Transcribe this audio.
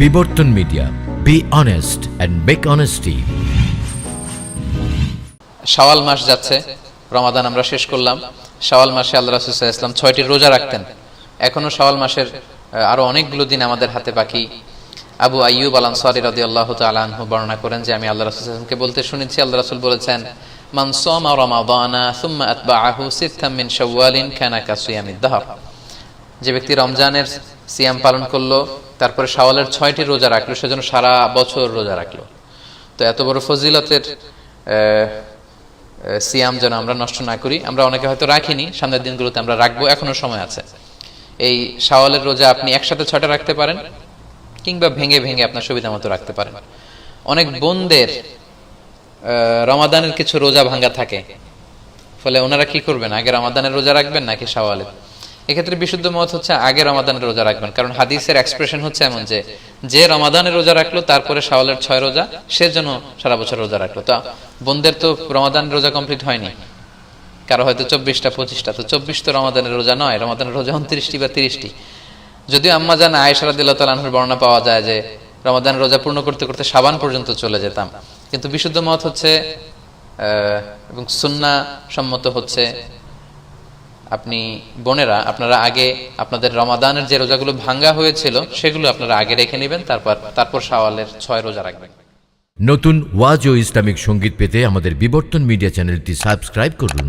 Bibortan media be honest and make honesty শাওয়াল মাস যাচ্ছে রমাদান আমরা শেষ করলাম। শাওয়াল মাসে আল্লাহ রাসুল্লাহ ইসলাম ছয়টি রোজা রাখতেন। এখনও শাওয়াল মাসের আরও অনেকগুলো দিন আমাদের হাতে বাকি। আবু আইয়ুব আল আনসারি রদি আল্লাহ তালাহু বর্ণনা করেন যে আমি আল্লাহ রাসুলকে বলতে শুনেছি আল্লাহ রাসুল বলেছেন মানসম আর রমাদানা সুম্মা আতবা আহু সিদ্ধামিন শওয়ালিন খানা কাসুয়ামিদ্দাহ যে ব্যক্তি রমজানের সিয়াম পালন করল, তারপরে শাওয়ালের ছয়টি রোজা রাখল, সেজন্য সারা বছর রোজা রাখল। তো এত বড় ফজিলতের সিয়াম যেন আমরা নষ্ট না করি, আমরা অনেকে হয়তো রাখিনি, সামনের দিনগুলোতে আমরা রাখব, এখনও সময় আছে। এই শাওয়ালের রোজা আপনি একসাথে ছয়টা রাখতে পারেন, কিংবা ভেঙে ভেঙে আপনার সুবিধা মতো রাখতে পারেন। অনেক বোনদের রমাদানের কিছু রোজা ভাঙ্গা থাকে। ফলে ওনারা কি করবেন, আগে রমাদানের রোজা রাখবেন নাকি শাওয়ালের? এক্ষেত্রে বিশুদ্ধ মত হচ্ছে আগে রমাদানের রোজা রাখবেন, কারণ হাদিসের এক্সপ্রেশন হচ্ছে এমন যে যে রমাদানের রোজা রাখল, তারপরে শাওয়ালের ছয় রোজা, সে যেন সারা বছর রোজা রাখল। তো বোনদের তো রমাদান রোজা কমপ্লিট হয়নি। কারও হয়তো চব্বিশটা, পঁচিশটা, তো চব্বিশ তো রমাদানের রোজা নয়, রমাদানের রোজা উনত্রিশটি বা তিরিশটি। যদিও আম্মা জান আয়েশারা দিল্লা তালাহুর বর্ণনা পাওয়া যায় যে, রমাদান রোজা পূর্ণ করতে করতে সাবান পর্যন্ত চলে যেতাম। কিন্তু বিশুদ্ধ মত হচ্ছে এবং সুন্না সম্মত হচ্ছে আপনি বোনেরা, আপনারা আগে আপনাদের রমাদানের যে রোজাগুলো ভাঙ্গা হয়েছিল, সেগুলো আপনারা আগে রেখে নেবেন, তারপর তারপর সাওয়ালের ছয় রোজা রাখবেন। নতুন ওয়াজ ও ইসলামিক সংগীত পেতে আমাদের বিবর্তন মিডিয়া চ্যানেলটি সাবস্ক্রাইব করুন।